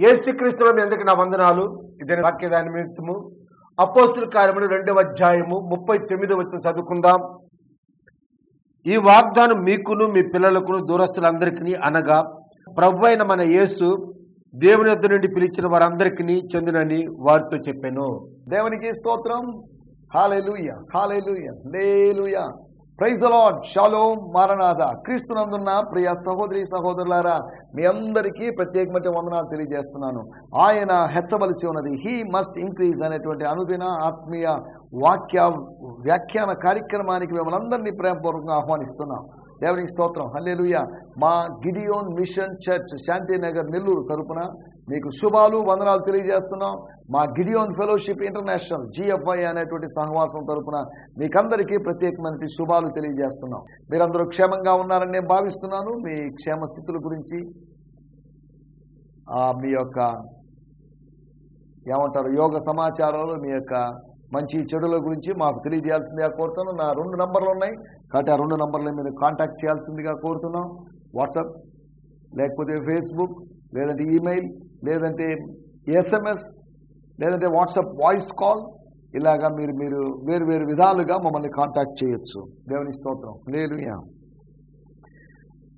యేసుక్రీస్తులో మీ అందరికి నా వందనాలు. ఇదే వాక్యదాని నిమిత్తము. అపోస్తుల కార్యములు రెండవ అధ్యాయము ముప్పై తొమ్మిది వచ్చిన చదువుకుందాం. ఈ వాగ్దానం మీకును మీ పిల్లలకును దూరస్తులందరికీ అనగా ప్రభు అయిన మన యేసు దేవుని యొద్ద నుండి పిలిచిన వారందరికీ చెందునని వారితో చెప్పాను. దేవునికి స్తోత్రం. హాలేలుయ హాలేలుయ లేలుయా ప్రైజ్ అలాడ్ షాలో మారనాథ క్రీస్తునందున్న ప్రియ సహోదరి సహోదరులారా మీ అందరికీ ప్రత్యేకమైన వందనాలు తెలియజేస్తున్నాను. ఆయన హెచ్చవలసి ఉన్నది హీ మస్ట్ ఇంక్రీజ్ అనేటువంటి అనుదిన ఆత్మీయ వాక్య వ్యాఖ్యాన కార్యక్రమానికి మిమ్మల్ని అందరినీ ప్రేమపూర్వకంగా ఆహ్వానిస్తున్నాం. దేవునికి స్తోత్రం. హల్లెలూయ. మా Gideon mission church Shantinagar Nellore తరపున మీకు శుభాలు వందనాలు తెలియజేస్తున్నాం. మా గిడియోన్ ఫెలోషిప్ ఇంటర్నేషనల్ జిఎఫ్ఐ అనేటువంటి సహవాసం తరపున మీకందరికీ ప్రత్యేకమైన శుభాలు తెలియజేస్తున్నాం. మీరందరూ క్షేమంగా ఉన్నారని నేను భావిస్తున్నాను. మీ క్షేమ స్థితుల గురించి మీ యొక్క ఏమంటారు యోగ సమాచారాలు మీ యొక్క మంచి చెడుల గురించి మాకు తెలియజేయాల్సిందిగా కోరుతున్నాను. నా రెండు నంబర్లు ఉన్నాయి. కాబట్టి ఆ రెండు నంబర్లు మీరు కాంటాక్ట్ చేయాల్సిందిగా కోరుతున్నాం. వాట్సాప్ లేకపోతే ఫేస్బుక్ లేదంటే ఈమెయిల్ లేదంటే ఎస్ఎంఎస్ లేదంటే వాట్సాప్ వాయిస్ కాల్ ఇలాగా మీరు మీరు వేరు వేరు విధాలుగా మమ్మల్ని కాంటాక్ట్ చేయొచ్చు. దేవుని స్తోత్రం. లేదు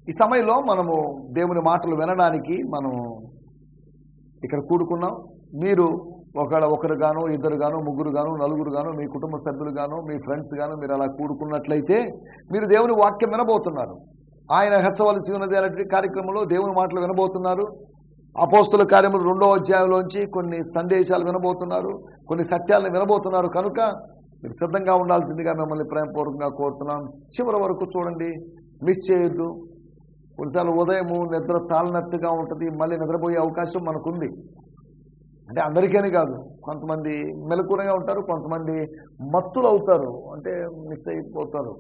ఈ సమయంలో మనము దేవుని మాటలు వినడానికి మనము ఇక్కడ కూడుకున్నాం. మీరు ఒక ఒకరు గాను ఇద్దరు గాను ముగ్గురు గాను నలుగురు గాను మీ కుటుంబ సభ్యులు గాను మీ ఫ్రెండ్స్ గాను మీరు అలా కూడుకున్నట్లయితే మీరు దేవుని వాక్యం వినబోతున్నారు. ఆయన హెచ్చవలసి ఉన్నది అనేటువంటి కార్యక్రమంలో దేవుని మాటలు వినబోతున్నారు. అపోస్తుల కార్యములు రెండో అధ్యాయంలోంచి కొన్ని సందేశాలు వినబోతున్నారు కొన్ని సత్యాలను వినబోతున్నారు. కనుక మీరు సిద్ధంగా ఉండాల్సిందిగా మిమ్మల్ని ప్రేమపూర్వకంగా కోరుతున్నాం. చివరి వరకు చూడండి. మిస్ చేయొద్దు. కొన్నిసార్లు ఉదయము నిద్ర చాలనట్టుగా ఉంటుంది. మళ్ళీ నిద్రపోయే అవకాశం మనకుంది. అంటే అందరికీ కాదు. కొంతమంది మెలకునగా ఉంటారు కొంతమంది మత్తులు అవుతారు అంటే మిస్ అయిపోతారు.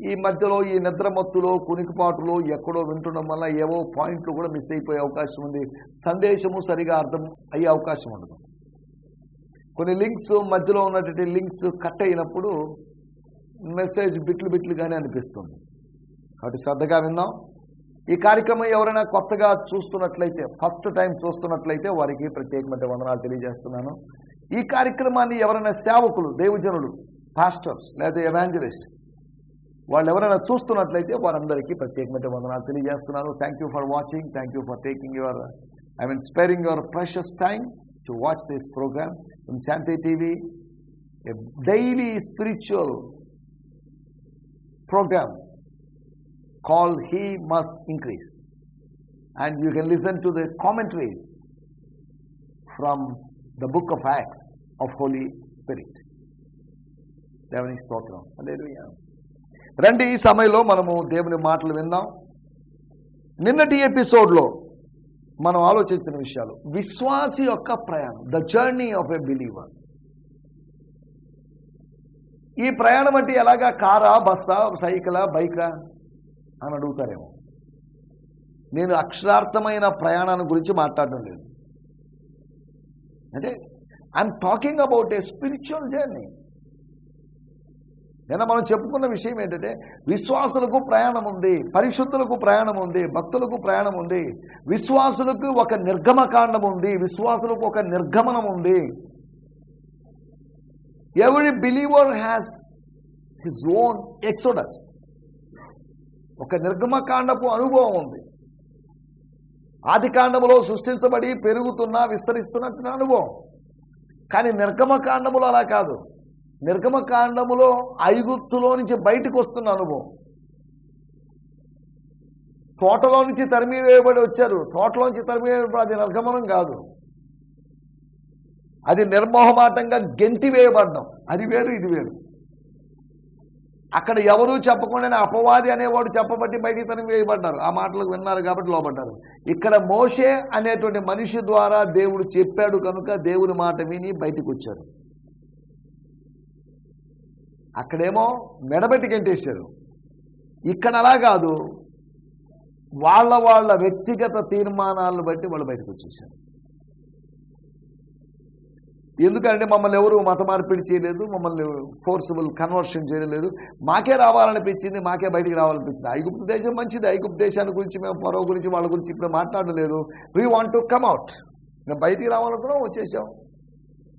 ఈ మధ్యలో ఈ నిద్రమత్తులో కునికిపాటులో ఎక్కడో వింటుండడం వల్ల ఏవో పాయింట్లు కూడా మిస్ అయిపోయే అవకాశం ఉంది. సందేశము సరిగా అర్థం అయ్యే అవకాశం ఉండదు. కొన్ని లింక్స్ మధ్యలో ఉన్నటువంటి లింక్స్ కట్ అయినప్పుడు మెసేజ్ బిట్లు బిట్లుగానే అనిపిస్తుంది. కాబట్టి శ్రద్ధగా విన్నాం ఈ కార్యక్రమం ఎవరైనా కొత్తగా చూస్తున్నట్లయితే ఫస్ట్ టైం చూస్తున్నట్లయితే వారికి ప్రత్యేకమైన వందనాలు తెలియజేస్తున్నాను. ఈ కార్యక్రమాన్ని ఎవరైనా సేవకులు దేవజనులు పాస్టర్స్ లేదా ఎవాంజలిస్ట్ వాళ్ళు ఎవరైనా చూస్తున్నట్లయితే వారందరికీ ప్రత్యేకమైన వందనాలు తెలియజేస్తున్నాను. Thank you for watching thank you for taking your I mean sparing your precious time to watch this program in Shanti TV daily spiritual program called He Must Increase. And you can listen to the commentaries from the book of Acts of Holy Spirit. దేవునికి స్తోత్రం. హల్లెలూయా రండి ఈ సమయంలో మనము దేవుని మాటలు విందాం. నిన్నటి ఎపిసోడ్లో మనం ఆలోచించిన విషయాలు. విశ్వాసి యొక్క ప్రయాణం the journey of a believer ఈ ప్రయాణం అంటే ఎలాగా కారా బస్సా సైకిలా బైకా అని అడుగుతారేమో. నేను అక్షరార్థమైన ప్రయాణాన్ని గురించి మాట్లాడడం లేదు. అంటే I'm talking about a spiritual journey నిన్న మనం చెప్పుకున్న విషయం ఏంటంటే విశ్వాసులకు ప్రయాణం ఉంది పరిశుద్ధులకు ప్రయాణం ఉంది భక్తులకు ప్రయాణం ఉంది విశ్వాసులకు ఒక నిర్గమకాండం ఉంది విశ్వాసులకు ఒక నిర్గమనం ఉంది. Every believer has his own exodus ఒక నిర్గమకాండపు అనుభవం ఉంది. ఆది కాండములో సృష్టించబడి పెరుగుతున్న విస్తరిస్తున్నట్టు అనుభవం. కానీ నిర్గమకాండములు అలా కాదు. నిర్గమకాండములో ఐగుప్తులో నుంచి బయటకు వస్తున్న అనుభవం తోటలో నుంచి తరిమి వేయబడి వచ్చారు. తోటలోంచి తరిమి వేయబడి అది నిర్గమనం కాదు. అది నిర్మోహమాటంగా గెంటి వేయబడ్డం. అది వేరు ఇది వేరు. అక్కడ ఎవరూ చెప్పకుండానే అపవాది అనేవాడు చెప్పబట్టి బయటికి తరిమి వేయబడ్డారు ఆ మాటలకు విన్నారు కాబట్టి లోబడ్డారు. ఇక్కడ మోషే అనేటువంటి మనిషి ద్వారా దేవుడు చెప్పాడు కనుక దేవుని మాట విని బయటికి వచ్చారు అక్కడేమో మెడబెట్టి గెంటేశారు. ఇక్కడ అలా కాదు. వాళ్ళ వాళ్ళ వ్యక్తిగత తీర్మానాలను బట్టి వాళ్ళు బయటకు వచ్చేసారు ఎందుకంటే మమ్మల్ని ఎవరు మత మార్పిడి చేయలేదు మమ్మల్ని ఫోర్సబుల్ కన్వర్షన్ చేయలేదు మాకే రావాలనిపించింది మాకే బయటికి రావాలనిపించింది. ఐగుప్తు దేశం మంచిది ఐగుప్తు దేశాన్ని గురించి మేము పొరవ గురించి వాళ్ళ గురించి ఇప్పుడు మాట్లాడలేదు. We want to come out మేము బయటికి రావాలనుకున్నాం వచ్చేసాం.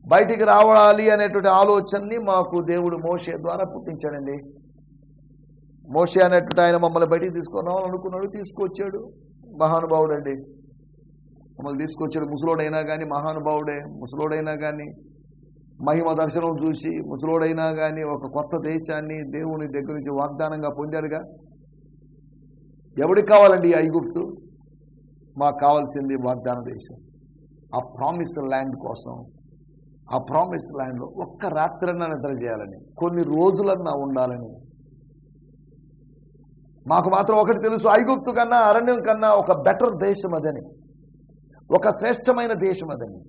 బయటికి రావాలి అనేటువంటి ఆలోచనని మాకు దేవుడు మోషే ద్వారా పుట్టించాడండి. మోషే అనేటువంటి ఆయన మమ్మల్ని బయటికి తీసుకొని రావాలనుకున్నాడు తీసుకొచ్చాడు. మహానుభావుడు అండి మమ్మల్ని తీసుకొచ్చాడు ముసలోడైనా కానీ మహానుభావుడే ముసలోడైనా కానీ మహిమ దర్శనం చూసి ముసలోడైనా కానీ ఒక కొత్త దేశాన్ని దేవుని దగ్గర నుంచి వాగ్దానంగా పొందాడుగా. ఎవరికి కావాలండి ఈ ఐగుప్తు? మాకు కావాల్సింది వాగ్దాన దేశం. ఆ ప్రామిస్ ల్యాండ్ కోసం. ఆ ప్రామిస్ ల్యాండ్లో ఒక్క రాత్రన్నా నిద్ర చేయాలని కొన్ని రోజులన్నా ఉండాలని. మాకు మాత్రం ఒకటి తెలుసు ఐగుప్తు కన్నా అరణ్యం కన్నా ఒక బెటర్ దేశం అదని. ఒక శ్రేష్టమైన దేశం అదని.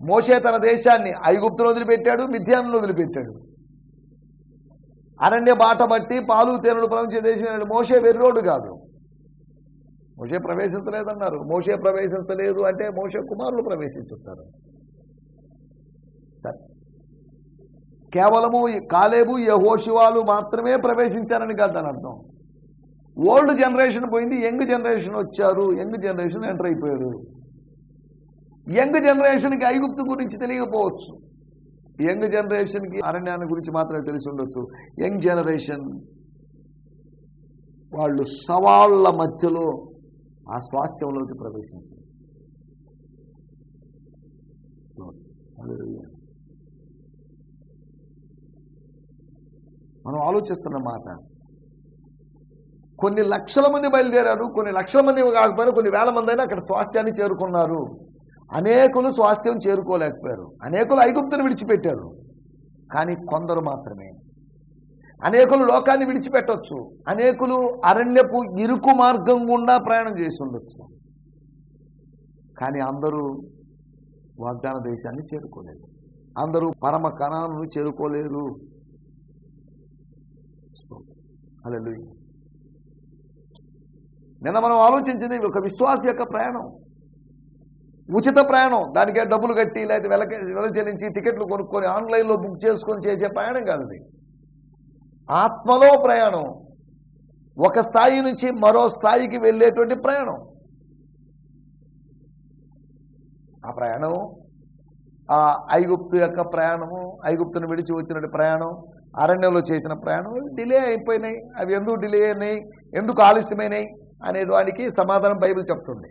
మోషే తన దేశాన్ని ఐగుప్తును వదిలిపెట్టాడు మిథ్యాన్ని వదిలిపెట్టాడు. అరణ్య బాట బట్టి పాలు తేనెలు ప్రవహించే దేశం మోసే మోషే వెర్రోడు కాదు. మోషే ప్రవేశించలేదన్నారు. మోషే ప్రవేశించలేదు అంటే మోసే కుమారులు ప్రవేశించుతారు సరే. కేవలము కాలేబు యహోశివాలు మాత్రమే ప్రవేశించారని కాదు దాని అర్థం. ఓల్డ్ జనరేషన్ పోయింది యంగ్ జనరేషన్ వచ్చారు యంగ్ జనరేషన్ ఎంటర్ అయిపోయారు. యంగ్ జనరేషన్కి ఐగుప్తు గురించి తెలియకపోవచ్చు. యంగ్ జనరేషన్కి అరణ్యాన్ని గురించి మాత్రమే తెలిసి ఉండొచ్చు. యంగ్ జనరేషన్ వాళ్ళు సవాళ్ళ మధ్యలో ఆ స్వాస్థ్యంలోకి ప్రవేశించారు. మనం ఆలోచిస్తున్న మాట. కొన్ని లక్షల మంది బయలుదేరారు కొన్ని లక్షల మంది కాకపోయినా కొన్ని వేల మంది అయినా అక్కడ స్వాస్థ్యాన్ని చేరుకున్నారు. అనేకులు స్వాస్థ్యం చేరుకోలేకపోయారు. అనేకులు ఐగుప్తును విడిచిపెట్టారు. కానీ కొందరు మాత్రమే. అనేకులు లోకాన్ని విడిచిపెట్టవచ్చు అనేకులు అరణ్యపు ఇరుకు మార్గం గుండా ప్రయాణం చేసి ఉండొచ్చు. కానీ అందరూ వాగ్దాన దేశాన్ని చేరుకోలేరు అందరూ పరమ కణాలను చేరుకోలేరు. అలెలు నిన్న మనం ఆలోచించింది ఒక విశ్వాస యొక్క ప్రయాణం. ఉచిత ప్రయాణం. దానికే డబ్బులు కట్టి లేకపోతే వెల వెల చెల్లించి టికెట్లు కొనుక్కొని ఆన్లైన్లో బుక్ చేసుకొని చేసే ప్రయాణం కాదు అది ఆత్మలో ప్రయాణం. ఒక స్థాయి నుంచి మరో స్థాయికి వెళ్ళేటువంటి ప్రయాణం. ఆ ప్రయాణం ఆ ఐగుప్తు యొక్క ప్రయాణము ఐగుప్తును విడిచి వచ్చినటువంటి ప్రయాణం అరణ్యంలో చేసిన ప్రయాణం డిలే అయిపోయినాయి. అవి ఎందుకు డిలే అయినాయి? ఎందుకు ఆలస్యమైనాయి? అనే దానికి సమాధానం బైబిల్ చెప్తుంది.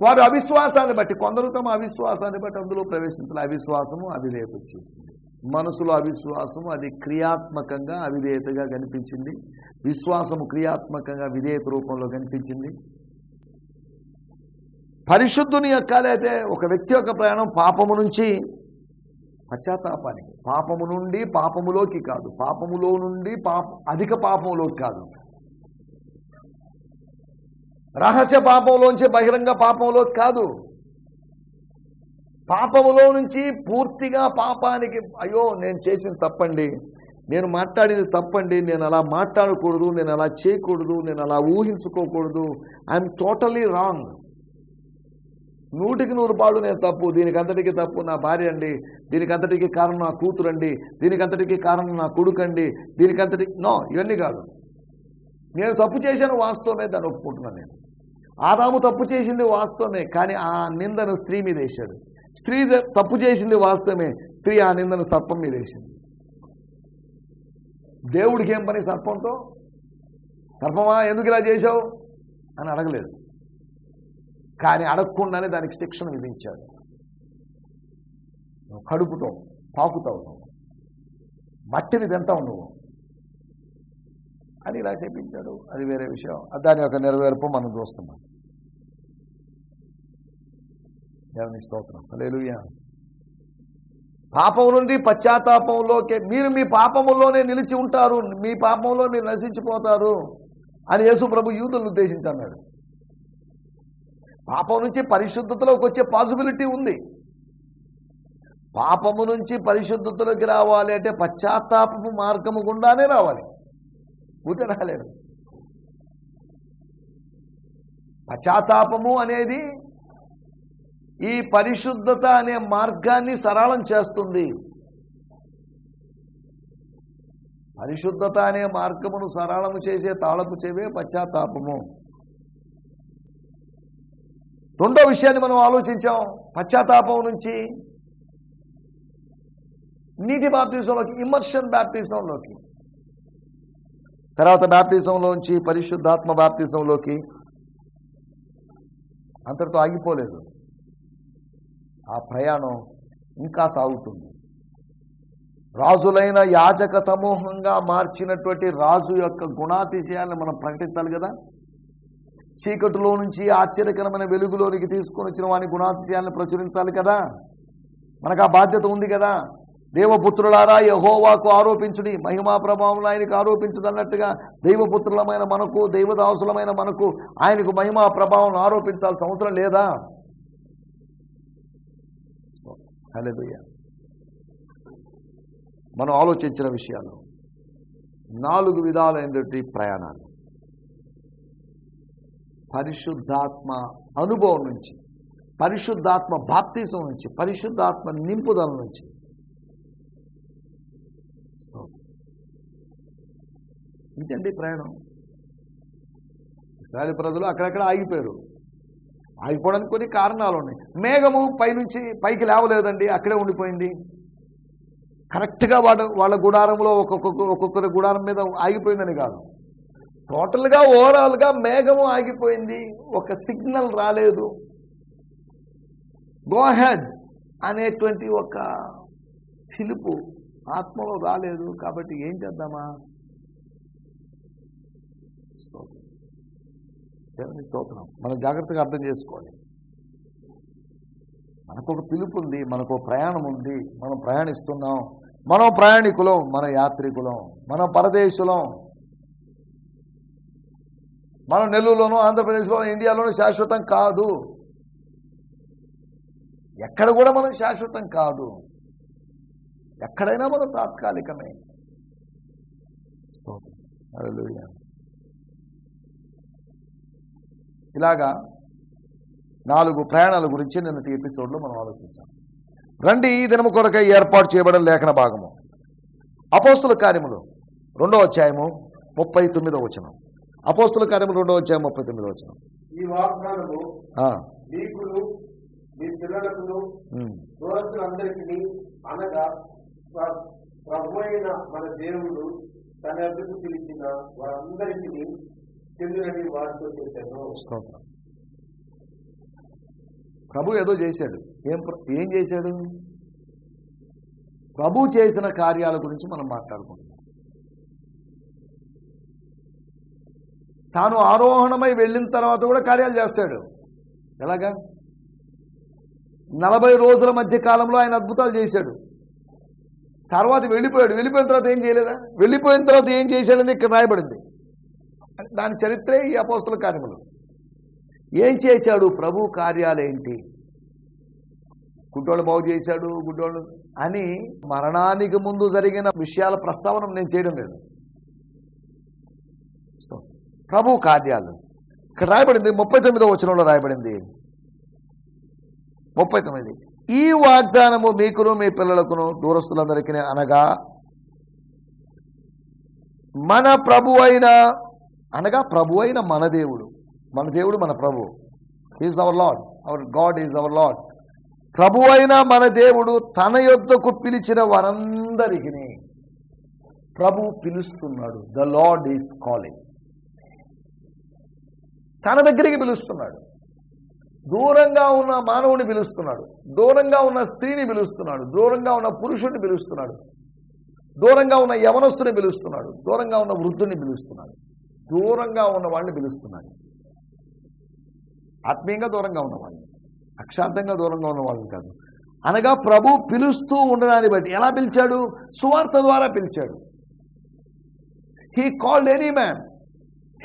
వారు అవిశ్వాసాన్ని బట్టి కొందరు తమ అవిశ్వాసాన్ని బట్టి అందులో ప్రవేశించిన అవిశ్వాసము అవిధేయత వచ్చేసింది. మనసులో అవిశ్వాసము అది క్రియాత్మకంగా అవిధేయతగా కనిపించింది. విశ్వాసము క్రియాత్మకంగా విధేయత రూపంలో కనిపించింది. పరిశుద్ధుని యొక్క లేదా ఒక వ్యక్తి యొక్క ప్రయాణం పాపము నుంచి పశ్చాత్తాపానికి. పాపము నుండి పాపములోకి కాదు. పాపములో నుండి పాప అధిక పాపంలోకి కాదు. రహస్య పాపంలోంచి బహిరంగ పాపంలోకి కాదు. పాపములో నుంచి పూర్తిగా పాపానికి అయ్యో నేను చేసిన తప్పండి. నేను మాట్లాడింది తప్పండి. నేను అలా మాట్లాడకూడదు. నేను అలా చేయకూడదు. నేను అలా ఊహించుకోకూడదు. ఐఎమ్ టోటలీ రాంగ్ నూటికి నూరు పాడు నేను తప్పు దీనికంతటికి తప్పు నా భార్య అండి దీనికంతటికి కారణం నా కూతురండి దీనికంతటికి కారణం నా కొడుకండి దీనికంతటికి నో ఇవన్నీ కాదు. నేను తప్పు చేశాను వాస్తవమే దాన్ని ఒప్పుకుంటున్నాను నేను. ఆదాము తప్పు చేసింది వాస్తవమే కానీ ఆ నిందను స్త్రీ మీద వేశాడు. స్త్రీ తప్పు చేసింది వాస్తవమే స్త్రీ ఆ నిందను సర్పం మీద వేసింది. దేవుడికి ఏం పని సర్పంతో? సర్పమా? ఎందుకు ఇలా చేశావు? అని అడగలేదు. కానీ అడగకుండానే దానికి శిక్షణ విధించాడు. నువ్వు కడుపుతావు పాకుతావు నువ్వు మట్టిని తింటావు నువ్వు. అని ఇలా చేపించాడు అది వేరే విషయం. దాని యొక్క నెరవేర్పు మనం చూస్తున్నాం. దేవుని స్తోత్రం. హల్లెలూయా. పాపం నుండి పశ్చాత్తాపంలోకి మీరు మీ పాపములోనే నిలిచి ఉంటారు. మీ పాపంలో మీరు నశించిపోతారు అని యేసు ప్రభు యూదులను ఉద్దేశించి అన్నాడు. పాపం నుంచి పరిశుద్ధతలోకి వచ్చే పాసిబిలిటీ ఉంది. పాపము నుంచి పరిశుద్ధతలోకి రావాలి అంటే పశ్చాత్తాపపు మార్గము గుండానే రావాలి. ఊతే రాలేరు పశ్చాత్తాపము అనేది ఈ పరిశుద్ధత అనే మార్గాన్ని సరళం చేస్తుంది. పరిశుద్ధత అనే మార్గమును సరళము చేసే తాళపు చెవే పశ్చాత్తాపము. రెండో విషయాన్ని మనం ఆలోచించాం. పశ్చాత్తాపం నుంచి నీటి బాప్తీసంలోకి ఇమర్షన్ బాప్తీసంలోకి. తర్వాత బాప్తీసంలోంచి పరిశుద్ధాత్మ బాప్తీసంలోకి. అంతటితో ఆగిపోలేదు. ఆ ప్రయాణం ఇంకా సాగుతుంది. రాజులైన యాజక సమూహంగా మార్చినటువంటి రాజు యొక్క గుణాతిశయాన్ని మనం ప్రకటించాలి కదా? చీకటిలో నుంచి ఆశ్చర్యకరమైన వెలుగులోనికి తీసుకొని వచ్చిన వాని గుణాతిశయాన్ని ప్రచురించాలి కదా. మనకు ఆ బాధ్యత ఉంది కదా. దేవపుత్రులారా యహోవాకు ఆరోపించుడి. మహిమా ప్రభావం ఆయనకు ఆరోపించుడు అన్నట్టుగా దైవపుత్రులమైన మనకు దైవదాసులమైన మనకు ఆయనకు మహిమా ప్రభావం ఆరోపించాల్సిన అవసరం లేదా? హల్లెలూయా. మనం ఆలోచించిన విషయాలు. నాలుగు విధాలైనటువంటి ప్రయాణాలు. పరిశుద్ధాత్మ అనుభవం నుంచి పరిశుద్ధాత్మ బాప్తీసం నుంచి పరిశుద్ధాత్మ నింపుదల నుంచి. ఇదండి ప్రయాణం? ఇస్రాయల్ ప్రజలు అక్కడక్కడ ఆగిపోయారు. ఆగిపోవడానికి కొన్ని కారణాలు ఉన్నాయి. మేఘము పైనుంచి పైకి లేవలేదండి అక్కడే ఉండిపోయింది. కరెక్ట్గా వాళ్ళ వాళ్ళ గుడారంలో ఒక్కొక్క ఒక్కొక్కరి గుడారం మీద ఆగిపోయిందని కాదు. టోటల్గా ఓవరాల్గా మేఘము ఆగిపోయింది. ఒక సిగ్నల్ రాలేదు. గోహెడ్ అనేటువంటి ఒక పిలుపు ఆత్మలో రాలేదు. కాబట్టి ఏం చేద్దామా? స్తోత్రం. దేవుని స్తోత్రం. మనం జాగ్రత్తగా అర్థం చేసుకోవాలి. మనకు ఒక పిలుపు ఉంది మనకు ఒక ప్రయాణం ఉంది మనం ప్రయాణిస్తున్నాం మనం ప్రయాణికులం మన యాత్రికులం మనం పరదేశులం మనం నెల్లూరులోనూ ఆంధ్రప్రదేశ్లోనూ ఇండియాలోనూ శాశ్వతం కాదు. ఎక్కడ కూడా మనం శాశ్వతం కాదు. ఎక్కడైనా మనం తాత్కాలికమే. ఇలాగా నాలుగు ప్రయాణాల గురించి నిన్నటి ఎపిసోడ్లో మనం ఆలోచించాం. రండి ఈ దినము కొరకై ఏర్పాటు చేయబడిన లేఖన భాగము. అపోస్తుల కార్యములు రెండో అధ్యాయము ముప్పై తొమ్మిదో వచనం. అపోస్తుల కార్యములు రెండో అధ్యాయం ముప్పై తొమ్మిదో వచనం. ఈ వాగ్దానము ఆ, మీకును మీ పిల్లలకును ఉమ్, దూరస్తులందరికీ అనగా మన దేవుడు తన ఎదుగు పిలిచిన వారందరికీ చెందునని వారితో చెప్పాను స్తోత్రం. ప్రభు ఏదో చేశాడు. ఏం ఏం చేశాడు? ప్రభు చేసిన కార్యాల గురించి మనం మాట్లాడుకుంటున్నాం తాను ఆరోహణమై వెళ్ళిన తర్వాత కూడా కార్యాలు చేస్తాడు. ఎలాగా? నలభై రోజుల మధ్య కాలంలో ఆయన అద్భుతాలు చేశాడు. తర్వాత వెళ్ళిపోయాడు. వెళ్ళిపోయిన తర్వాత ఏం చేయలేదా? వెళ్ళిపోయిన తర్వాత ఏం చేశాడని ఇక్కడ రాయబడింది. దాని చరిత్రే ఈ అపోస్తుల కార్యములు. ఏం చేశాడు? ప్రభు కార్యాలేంటి? గుడ్డోళ్ళు బాగు చేశాడు గుడ్డోళ్ళు అని మరణానికి ముందు జరిగిన విషయాల ప్రస్తావన నేను చేయడం లేదు. ప్రభు కార్యాలు. ఇక్కడ రాయబడింది ముప్పై తొమ్మిదో వచనంలో రాయబడింది. ముప్పై తొమ్మిది. ఈ వాగ్దానము మీకును మీ పిల్లలకును దూరస్తులందరికీ అనగా మన ప్రభు అయిన అనగా ప్రభు అయిన మన దేవుడు. మన దేవుడు మన ప్రభు. Is our Lord our God is our Lord ప్రభు అయిన మన దేవుడు తన యొద్దకు పిలిచిన వారందరికీ ప్రభు పిలుస్తున్నాడు. ద లార్డ్ ఈజ్ కాలింగ్ తన దగ్గరికి పిలుస్తున్నాడు. దూరంగా ఉన్న మానవుని పిలుస్తున్నాడు. దూరంగా ఉన్న స్త్రీని పిలుస్తున్నాడు. దూరంగా ఉన్న పురుషుడిని పిలుస్తున్నాడు. దూరంగా ఉన్న యవనస్తుని పిలుస్తున్నాడు. దూరంగా ఉన్న వృద్ధుని పిలుస్తున్నాడు. దూరంగా ఉన్న వాళ్ళని పిలుస్తున్నాడు. ఆత్మీయంగా దూరంగా ఉన్నవాళ్ళు అక్షార్థంగా దూరంగా ఉన్న వాళ్ళని కాదు. అనగా ప్రభు పిలుస్తూ ఉండడాన్ని బట్టి. ఎలా పిలిచాడు? సువార్త ద్వారా పిలిచాడు. He called any man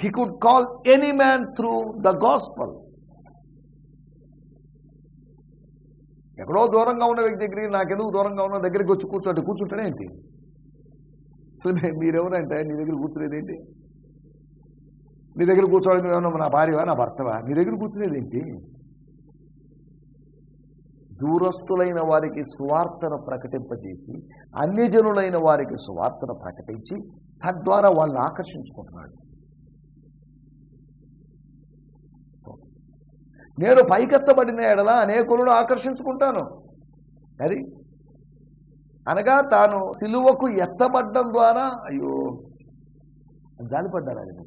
He could call any man through the gospel. ఎక్కడో దూరంగా ఉన్న వ్యక్తి దగ్గరికి నాకెందుకు దూరంగా ఉన్న దగ్గరికి వచ్చి కూర్చోటి కూర్చుంటానే ఏంటి? అసలు మీరెవరంటే నీ దగ్గర కూర్చునేది ఏంటి? నీ దగ్గర కూర్చోవడం నువ్వేమన్నా నా భార్యవా నా భర్తవా? నీ దగ్గర కూర్చునేది ఏంటి? దూరస్తులైన వారికి సువార్తను ప్రకటింపజేసి అన్యజనులైన వారికి సువార్తను ప్రకటించి తద్వారా వాళ్ళని ఆకర్షించుకుంటున్నాడు. నేను పైకెత్తబడిన ఎడల అనేకులను ఆకర్షించుకుంటాను. అది? అనగా తాను సిలువకు ఎత్తబడ్డం ద్వారా అయ్యో జాలిపడ్డారు ఆయన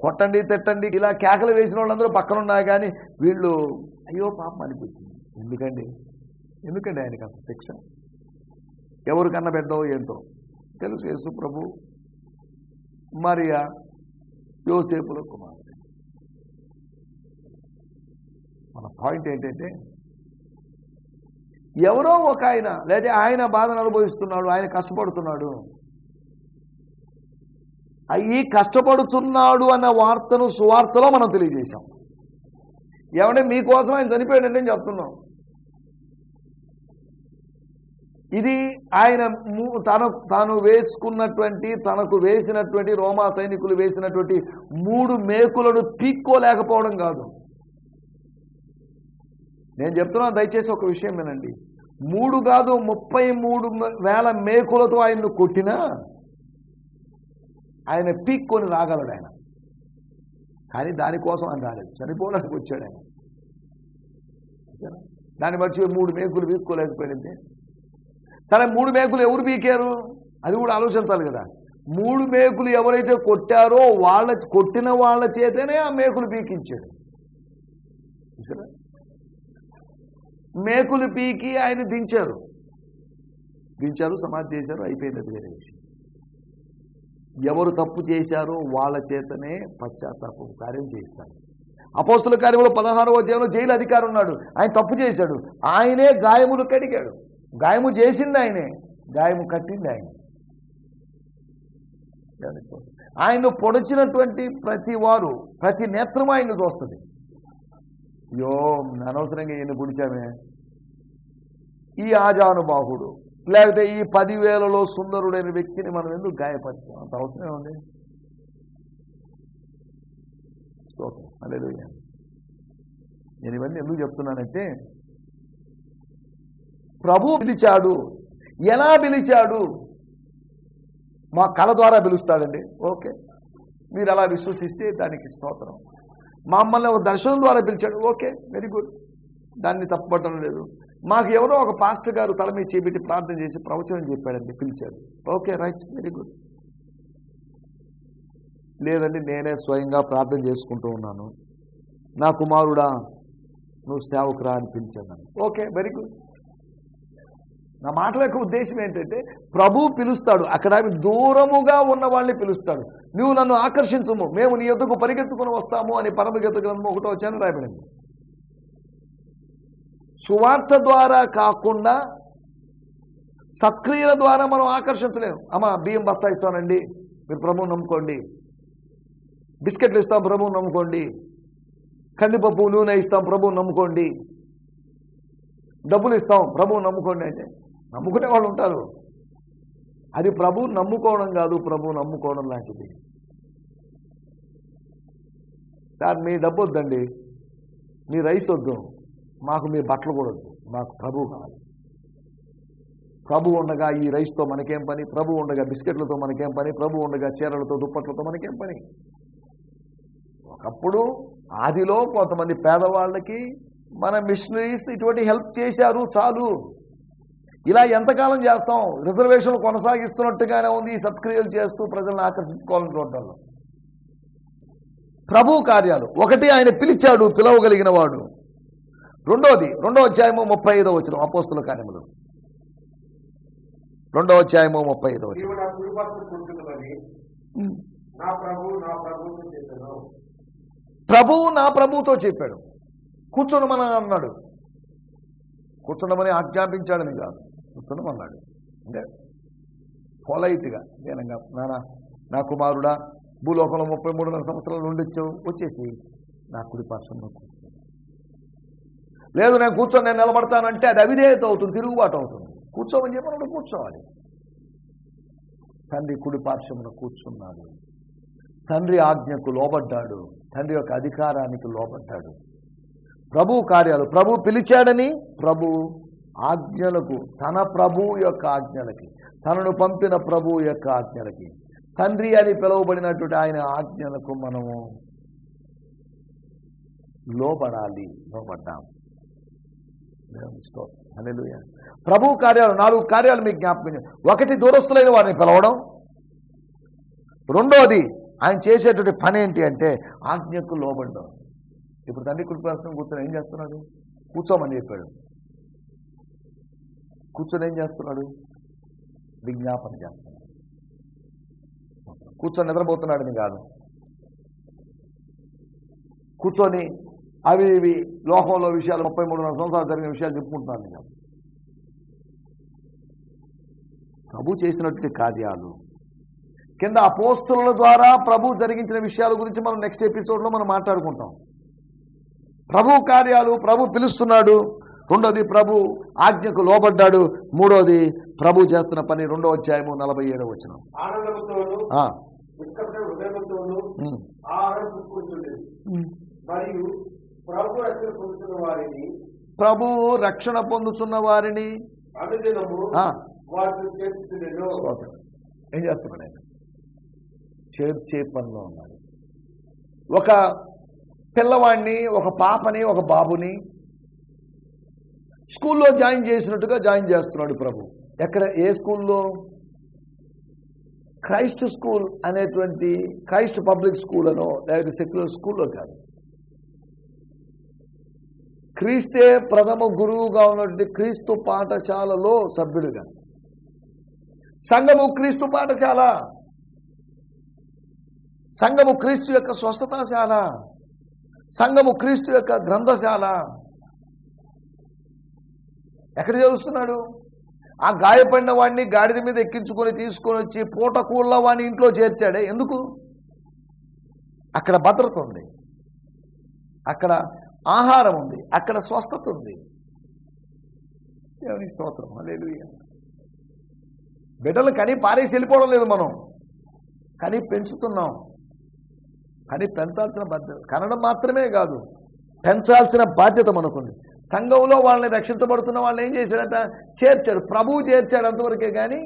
కొట్టండి తిట్టండి ఇలా కేకలు వేసిన వాళ్ళందరూ పక్కన ఉన్నా కానీ వీళ్ళు అయ్యో పాపం అనిపించింది. ఎందుకండి? ఎందుకండి ఆయనకి అంత శిక్ష? ఎవరికన్నా బిడ్డో ఏంటో? తెలుసు యేసు ప్రభు మరియా యోసేపుల కుమారుడు. మన పాయింట్ ఏంటంటే ఎవరో ఒక ఆయన లేదా ఆయన బాధను అనుభవిస్తున్నాడు ఆయన కష్టపడుతున్నాడు. అయ్యి ఈ కష్టపడుతున్నాడు అన్న వార్తను సువార్తలో మనం తెలియజేశాం. ఏమంటే మీకోసం ఆయన చనిపోయాడండి నేను చెప్తున్నాం. ఇది ఆయన ము- తన తాను వేసుకున్నటువంటి తనకు వేసినటువంటి రోమా సైనికులు వేసినటువంటి మూడు మేకులను పీక్కోలేకపోవడం కాదు. నేను చెప్తున్నాను దయచేసి ఒక విషయం వినండి. మూడు కాదు ముప్పై మూడు వేల మేకులతో ఆయన్ను కొట్టినా ఆయన పీక్కొని రాగలడు ఆయన. కానీ దానికోసం ఆయన రాలేదు. చనిపోవడానికి వచ్చాడు ఆయన. దాన్ని మర్చి మూడు మేకులు పీక్కోలేకపోయింది సరే మూడు మేకులు ఎవరు పీకారు? అది కూడా ఆలోచించాలి కదా. మూడు మేకులు ఎవరైతే కొట్టారో వాళ్ళ కొట్టిన వాళ్ళ చేతనే ఆ మేకులు పీకించాడు. మేకులు పీకి ఆయన దించారు. దించారు సమాధి చేశారు అయిపోయింది అది వేరే విషయం. ఎవరు తప్పు చేశారో వాళ్ళ చేతనే పశ్చాత్తాపం కార్యం చేస్తారు అపోస్తుల కార్యంలో పదహారవ అధ్యాయంలో జైలు అధికారి ఉన్నాడు. ఆయన తప్పు చేశాడు. ఆయనే గాయములు కడిగాడు. గాయము చేసింది ఆయనే. గాయము కట్టింది ఆయన. ఆయన పొడిచినటువంటి ప్రతి వారు ప్రతి నేత్రం ఆయన్ని చూస్తుంది. అయ్యో అనవసరంగా ఈయన గుడిచామే. ఈ ఆజానుబాహుడు లేకపోతే ఈ పదివేలలో సుందరుడైన వ్యక్తిని మనం ఎందుకు గాయపరిచాం? అంత అవసరం ఉంది స్తోత్రం. హల్లెలూయా. నేను ఇవన్నీ ఎందుకు చెప్తున్నానంటే ప్రభు పిలిచాడు. ఎలా పిలిచాడు? మా కళ ద్వారా పిలుస్తాడండి. ఓకే. మీరు అలా విశ్వసిస్తే దానికి స్తోత్రం. మమ్మల్ని ఒక దర్శనం ద్వారా పిలిచాడు. Okay very good. దాన్ని తప్పుపట్టడం లేదు. మాకు ఎవరో ఒక పాస్టర్ గారు తల మీద చేపెట్టి ప్రార్థన చేసి ప్రవచనం చెప్పాడండి పిలిచాడు. Okay right very good. లేదండి నేనే స్వయంగా ప్రార్థన చేసుకుంటూ ఉన్నాను. నా కుమారుడా నువ్వు సేవకురా అని పిలిచాను ఓకే వెరీ గుడ్. నా మాటల యొక్క ఉద్దేశం ఏంటంటే ప్రభు పిలుస్తాడు. అక్కడ దూరముగా ఉన్న వాళ్ళని పిలుస్తాడు. నువ్వు నన్ను ఆకర్షించము. మేము నీ యొద్దకు పరిగెత్తుకుని వస్తాము అని పరమగత గ్రంథం ఒకటో వచ్చాను రాయబడింది. సువార్త ద్వారా కాకుండా సత్క్రియల ద్వారా మనం ఆకర్షించలేము. అమ్మ బియ్యం బస్తా ఇస్తానండి. మీరు ప్రభువు నమ్ముకోండి. బిస్కెట్లు ఇస్తాం ప్రభువు నమ్ముకోండి. కందిపప్పు నూనె ఇస్తాం ప్రభువు నమ్ముకోండి. డబ్బులు ఇస్తాం ప్రభువు నమ్ముకోండి అంటే నమ్ముకునే వాళ్ళు ఉంటారు. అది ప్రభు నమ్ముకోవడం కాదు ప్రభు నమ్ముకోవడం లాంటిది. సార్ మీ డబ్బు వద్దండి. మీ రైస్ వద్దు. మాకు మీ బట్టలు కూడా వద్దు. మాకు ప్రభు కావాలి. ప్రభు ఉండగా ఈ రైస్తో మనకేం పని? ప్రభు ఉండగా బిస్కెట్లతో మనకేం పని? ప్రభు ఉండగా చీరలతో దుప్పట్లతో మనకేం పని? ఒకప్పుడు ఆదిలో కొంతమంది పేదవాళ్ళకి మన మిషనరీస్ ఇటువంటి హెల్ప్ చేశారు చాలు. ఇలా ఎంతకాలం చేస్తాం? రిజర్వేషన్ కొనసాగిస్తున్నట్టుగానే ఉంది ఈ సత్క్రియలు చేస్తూ ప్రజలను ఆకర్షించుకోవాలని చూడటంలో. ప్రభు కార్యాలు. ఒకటి ఆయన పిలిచాడు పిలవగలిగిన వాడు. రెండోది రెండో అధ్యాయము ముప్పై ఐదో వచ్చిన అపోస్తుల కార్యములు. రెండో అధ్యాయము ముప్పై ఐదో వచ్చిన ప్రభు నా ప్రభువుతో చెప్పాడు. కూర్చోనమని అన్నాడు. కూర్చుండమని ఆజ్ఞాపించాడని కాదు. అన్నాడు అంటే పొలైట్గా దీనంగా నానా నా కుమారుడా భూలోకంలో ముప్పై మూడున్నర సంవత్సరాలు ఉండొచ్చావు వచ్చేసి నా కుడి పార్శ్వంలో కూర్చో. లేదు నేను కూర్చొని నేను నిలబడతానంటే అది అవిధేయత అవుతుంది తిరుగుబాటు అవుతుంది. కూర్చోమని చెప్పినప్పుడు కూర్చోవాలి. తండ్రి కుడి పార్శ్వమున కూర్చున్నాడు. తండ్రి ఆజ్ఞకు లోబడ్డాడు. తండ్రి యొక్క అధికారానికి లోబడ్డాడు. ప్రభు కార్యాలు ప్రభు పిలిచాడని ప్రభు ఆజ్ఞలకు తన ప్రభు యొక్క ఆజ్ఞలకి తనను పంపిన ప్రభు యొక్క ఆజ్ఞలకి తండ్రి అని పిలువబడినటువంటి ఆయన ఆజ్ఞలకు మనము లోబడాలి లోబడ్డాం. దేవుని ప్రభు కార్యాలు నాలుగు కార్యాలు మీకు జ్ఞాపకం ఒకటి దూరస్తులైన వారిని పిలవడం రెండోది ఆయన చేసేటువంటి పని ఏంటి అంటే ఆజ్ఞకు లోబడ్డం. ఇప్పుడు తండ్రి కుటుంబం కూర్చొని ఏం చేస్తున్నాడు? కూర్చోమని చెప్పాడు. కూర్చొని ఏం చేస్తున్నాడు? విజ్ఞాపన చేస్తున్నాడు. కూర్చొని నిద్రపోతున్నాడని కాదు. కూర్చొని అవి ఇవి లోకంలో విషయాలు ముప్పై మూడున్నర సంవత్సరాలు జరిగిన విషయాలు చెప్పుకుంటున్నాను నేను. ప్రభు చేసినటువంటి కార్యాలు. కింద అపోస్తుల ద్వారా ప్రభు జరిగించిన విషయాల గురించి మనం నెక్స్ట్ ఎపిసోడ్లో మనం మాట్లాడుకుంటాం. ప్రభు కార్యాలు ప్రభు పిలుస్తున్నాడు. రెండోది ప్రభు ఆజ్ఞకు లోబడ్డాడు. మూడోది ప్రభు చేస్తున్న పని రెండో అధ్యాయము నలభై ఏడవ వచ్చిన ప్రభు రక్షణ పొందుతున్న వారిని. ఏం చేస్తున్నాడు ఆయన? చేర్చే పనిలో ఉన్నాడు. ఒక పిల్లవాడిని ఒక పాపని ఒక బాబుని స్కూల్లో జాయిన్ చేసినట్టుగా జాయిన్ చేస్తున్నాడు ప్రభు. ఎక్కడ? ఏ స్కూల్లో? క్రైస్ట్ స్కూల్ అనేటువంటి క్రైస్ట్ పబ్లిక్ స్కూల్ అనో లేకపోతే సెక్యులర్ స్కూల్లో కాదు. క్రీస్తే ప్రథమ గురువుగా ఉన్నటువంటి క్రీస్తు పాఠశాలలో సభ్యుడిగా. సంఘము క్రీస్తు పాఠశాల. సంఘము క్రీస్తు యొక్క స్వస్థతాశాల. సంఘము క్రీస్తు యొక్క గ్రంథశాల. ఎక్కడ చదువుతున్నాడు? ఆ గాయపడిన వాడిని గాడిద మీద ఎక్కించుకొని తీసుకొని వచ్చి పూట కూళ్ళ వాడిని ఇంట్లో చేర్చాడే. ఎందుకు? అక్కడ భద్రత ఉంది. అక్కడ ఆహారం ఉంది. అక్కడ స్వస్థత ఉంది. దేవుని స్తోత్రం. లేదు బిడ్డలు కనీ పారేసి వెళ్ళిపోవడం లేదు మనం. కానీ పెంచుతున్నాం. కానీ పెంచాల్సిన బాధ్యత కనడం మాత్రమే కాదు. పెంచాల్సిన బాధ్యత మనకుంది. సంఘంలో వాళ్ళని రక్షించబడుతున్న వాళ్ళని ఏం చేశాడట? చేర్చాడు. ప్రభువు చేర్చాడు అంతవరకే కానీ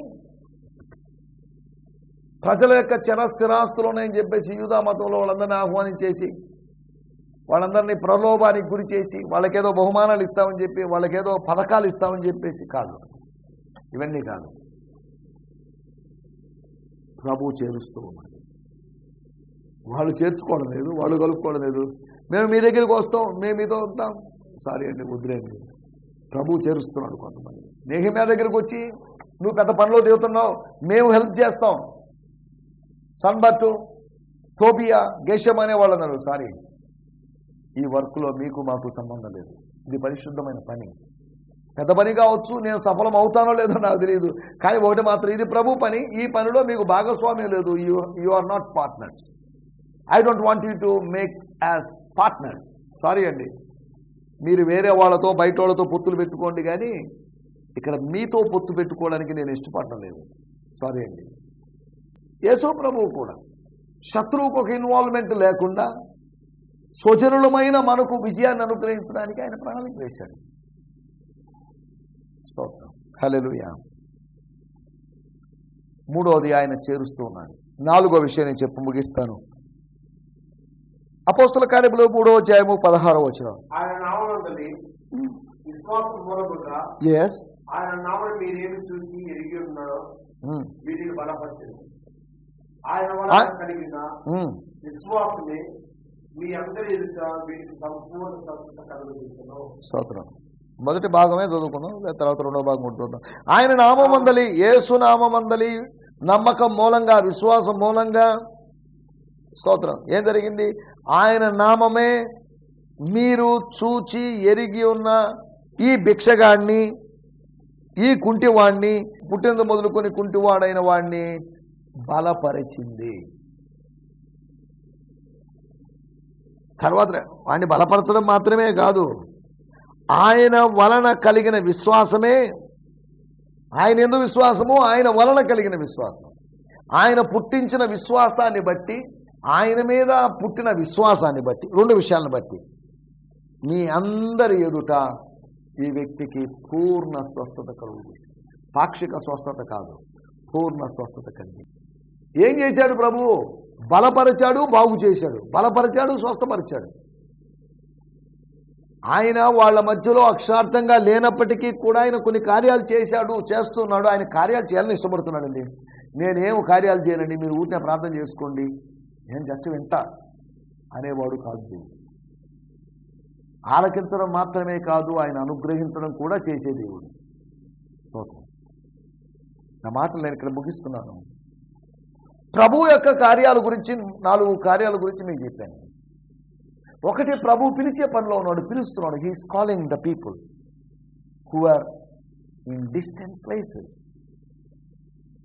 ప్రజల యొక్క చర ఉన్నాయని చెప్పేసి యూదా మతంలో వాళ్ళందరినీ ఆహ్వానించేసి వాళ్ళందరినీ ప్రలోభానికి గురి చేసి వాళ్ళకేదో బహుమానాలు ఇస్తామని చెప్పి వాళ్ళకేదో పథకాలు ఇస్తామని చెప్పేసి కాదు. ఇవన్నీ కాదు. ప్రభు చేరుస్తూ ఉన్నాడు. వాళ్ళు చేర్చుకోవడం లేదు వాళ్ళు కలుపుకోవడం లేదు. మేము మీ దగ్గరికి వస్తాం మేము మీతో ఉంటాం. సారీ అండి వదిలేదు ప్రభు చేరుస్తున్నాడు కొంతమంది. నేహిమ్యా దగ్గరికి వచ్చి నువ్వు పెద్ద పనిలో దిగుతున్నావు మేము హెల్ప్ చేస్తాం. సన్బట్టు టోబియా గేషం అనే వాళ్ళు అన్నారు సారీ ఈ వర్క్లో మీకు మాకు సంబంధం లేదు. ఇది పరిశుద్ధమైన పని. పెద్ద పని కావచ్చు నేను సఫలం అవుతానో లేదో నాకు తెలియదు కానీ ఒకటి మాత్రం ఇది ప్రభు పని ఈ పనిలో మీకు భాగస్వామ్యం లేదు. You you are not partners. I don't want you to make as partners. Sorry అండి. మీరు వేరే వాళ్ళతో బయట వాళ్ళతో పొత్తులు పెట్టుకోండి కానీ ఇక్కడ మీతో పొత్తు పెట్టుకోవడానికి నేను ఇష్టపడటం లేదు. సారీ అండి. యేసు ప్రభువు కూడా శత్రువుకు ఒక ఇన్వాల్వ్మెంట్ లేకుండా స్వజనులమైన మనకు విజయాన్ని అనుగ్రహించడానికి ఆయన ప్రణాళిక వేశాడు. స్తోత్రం. హల్లెలూయా. మూడవది ఆయన చేరుస్తూ ఉన్నాడు. నాలుగో విషయం నేను చెప్పు ముగిస్తాను. అపోస్తుల కార్యములు మూడో అధ్యాయము పదహారో వచ్చిన విశ్వాసం మూలముగా ఎస్ ఆయన నామను మీరేమి చూసి ఎరిగి ఉన్నారో వీటిని బలపరిచింది ఆయన వల్ల కలిగిన విశ్వాసమే మీ అందరి ఎదుట వీటికి సంపూర్ణ స్వస్థత కలుగుతున్నాం స్తోత్రం. మొదటి భాగమే చదువుకున్నాం లేదా తర్వాత రెండో భాగం చూద్దాం ఆయన నామమందలి యేసు నామమందలి నమ్మకం మూలంగా విశ్వాసం మూలంగా. స్తోత్రం. ఏం జరిగింది? ఆయన నామమే మీరు చూచి ఎరిగి ఉన్న ఈ భిక్షగాణ్ణి ఈ కుంటివాణ్ణి పుట్టినందు మొదలుకొని కుంటివాడైన వాణ్ణి బలపరిచింది. తర్వాత వాణ్ణి బలపరచడం మాత్రమే కాదు ఆయన వలన కలిగిన విశ్వాసమే ఆయన ఎందు విశ్వాసము ఆయన వలన కలిగిన విశ్వాసం. ఆయన పుట్టించిన విశ్వాసాన్ని బట్టి ఆయన మీద పుట్టిన విశ్వాసాన్ని బట్టి రెండు విషయాలను బట్టి మీ అందరి ఎదుట ఈ వ్యక్తికి పూర్ణ స్వస్థత కలుగు పాక్షిక స్వస్థత కాదు పూర్ణ స్వస్థత కలిగి. ఏం చేశాడు ప్రభు? బలపరిచాడు బాగు చేశాడు. బలపరిచాడు స్వస్థపరిచాడు. ఆయన వాళ్ళ మధ్యలో అక్షార్థంగా లేనప్పటికీ కూడా ఆయన కొన్ని కార్యాలు చేశాడు చేస్తున్నాడు. ఆయన కార్యాలు చేయాలని ఇష్టపడుతున్నాడండి. నేనేం కార్యాలు చేయనండి మీరు ఊరినే ప్రార్థన చేసుకోండి. నేను జస్ట్ వింటా అనేవాడు కాదు ఆలకించడం మాత్రమే కాదు ఆయన అనుగ్రహించడం కూడా చేసే దేవుడు. స్తోత్రం. నా మాటలు నేను ఇక్కడ ముగిస్తున్నాను. ప్రభు యొక్క కార్యాల గురించి నాలుగు కార్యాల గురించి మీకు చెప్పాను. ఒకటి ప్రభు పిలిచే పనిలో ఉన్నాడు పిలుస్తున్నాడు. He is calling the people who are in distant places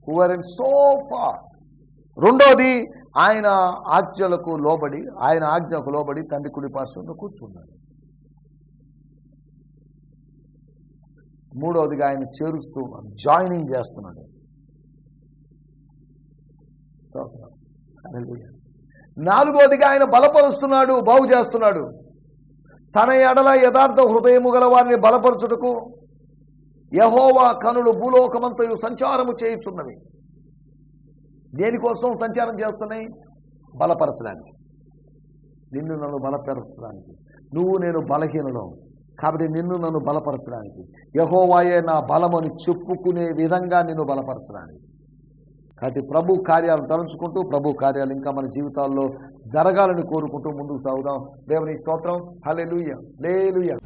who are in so far రెండోది ఆయన ఆజ్ఞలకు లోబడి ఆయన ఆజ్ఞకు లోబడి తండ్రి కుడి పార్శ్వంలో కూర్చున్నాడు. మూడవదిగా ఆయన చేరుస్తూ ఉన్నాడు జాయినింగ్ చేస్తున్నాడు. నాలుగవదిగా నాలుగోదిగా ఆయన బలపరుస్తున్నాడు బాగు చేస్తున్నాడు. తన ఎడల యథార్థ హృదయము గల వారిని బలపరచుటకు యహోవా కనులు భూలోకమంతయు సంచారము చేయుచున్నవి. దేనికోసం సంచారం చేస్తున్నాయి? బలపరచడానికి. నిన్ను నన్ను బలపరచడానికి. నువ్వు నేను బలహీనలో. కాబట్టి నిన్ను నన్ను బలపరచడానికి. యహోవాయే నా బలమని చెప్పుకునే విధంగా నిన్ను బలపరచడానికి. కాబట్టి ప్రభు కార్యాలను తలంచుకుంటూ ప్రభు కార్యాలు ఇంకా మన జీవితాల్లో జరగాలని కోరుకుంటూ ముందుకు సాగుదాం. దేవుని స్తోత్రం. హల్లెలూయా. లేలుయా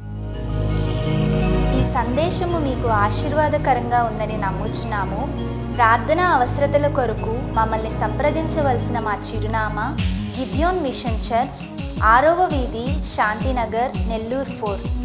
ఈ సందేశము మీకు ఆశీర్వాదకరంగా ఉందని నమ్ముచున్నాము. ప్రార్థన అవసరతల కొరకు మమ్మల్ని సంప్రదించవలసిన మా చిరునామా గిద్యోన్ మిషన్ చర్చ్ ఆరవ వీధి శాంతినగర్ నెల్లూరు ఫోర్.